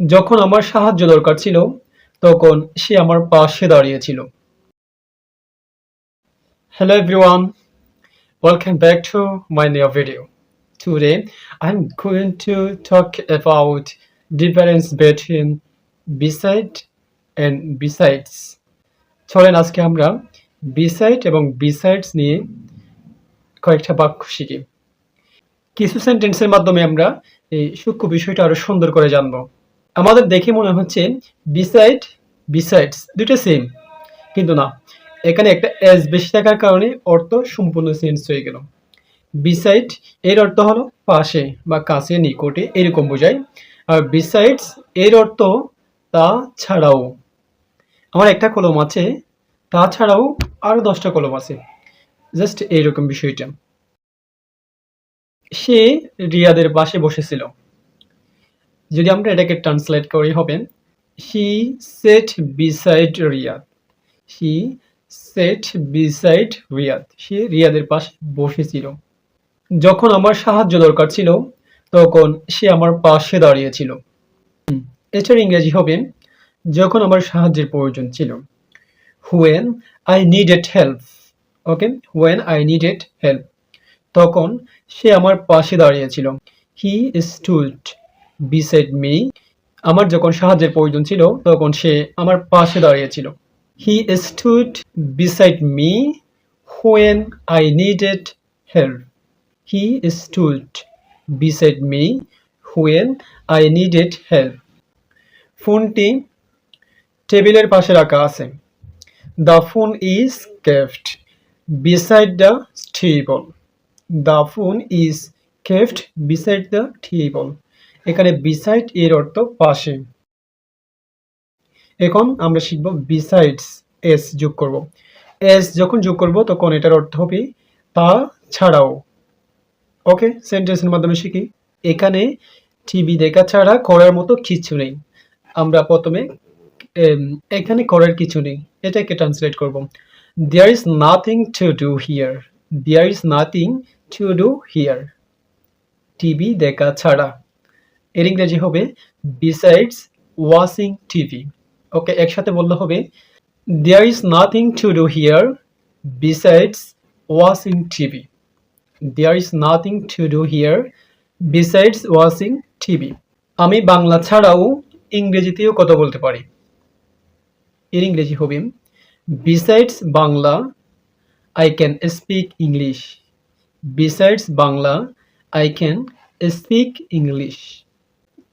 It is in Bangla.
যখন আমার সাহায্য দরকার ছিল, তখন সে আমার পাশে দাঁড়িয়েছিল। Hello everyone welcome back to my new video today I am going to talk about difference between beside and besides চলেন আজকে আমরা বিসাইড এবং বিসাইডস নিয়ে কয়েকটা বাক্য শিখি। কিছু সেন্টেন্সের মাধ্যমে আমরা এই সূক্ষ্ম বিষয়টা আরও সুন্দর করে জানব। আমাদের দেখে মনে হচ্ছে বিসাইড বিসাইডস দুটো সেম কিন্তু না। এখানে একটা এস বেশি থাকার কারণে অর্থ সম্পূর্ণ চেঞ্জ হয়ে গেল। বিসাইড এর অর্থ হলো পাশে বা কাছে, নিকটে, এরকম বোঝায়। আর বিসাইডস এর অর্থ তা ছাড়াও। আমার একটা কলম আছে তাছাড়াও আরও দশটা কলম আছে। জাস্ট এইরকম বিষয়টা। সে রিয়াদের পাশে বসেছিল। যদি আমরা এটাকে ট্রান্সলেট করি, হবে he sat beside Riyad he sat beside Riyad সে রিয়াদের পাশে বসেছিল। যখন আমার সাহায্য দরকার ছিল, তখন সে আমার পাশে দাঁড়িয়েছিল এটার ইংরেজি হবে যখন আমার সাহায্যের প্রয়োজন ছিল। When I needed help okay when I needed help তখন সে আমার পাশে দাঁড়িয়েছিল হি স্টুড বিসাইড মি আমার যখন সাহায্যের প্রয়োজন ছিল, তখন সে আমার পাশে দাঁড়িয়েছিল। He stood beside me when I needed help he stood beside me when I needed help ফোনটি টেবিলের পাশে রাখা আছে। The phone is kept beside the table the phone is kept beside the table এখানে বিসাইড এর অর্থ পাশে। এখন আমরা শিখব বিসাইডস এস যোগ করব। এস যখন যোগ করব, তখন এটার অর্থ হবে তা ছাড়াও। ওকে সেন্টেন্সের মাধ্যমে শিখি। এখানে টিভি দেখা ছাড়া করার মতো কিছু নেই। আমরা প্রথমে এখানে করার কিছু নেই। এটাকে ট্রান্সলেট করব। There is nothing to do here there is nothing to do here TV দেখা ছাড়া। এর ইংরেজি হবে বিসাইডস ওয়াচিং টিভি ওকে একসাথে বললে হবে there is nothing to do here besides watching TV there is nothing to do here besides watching TV আমি বাংলা ছাড়াও ইংরেজিতেও কথা বলতে পারি। এর ইংরেজি হবে besides Bangla I can speak English besides Bangla, I can speak English.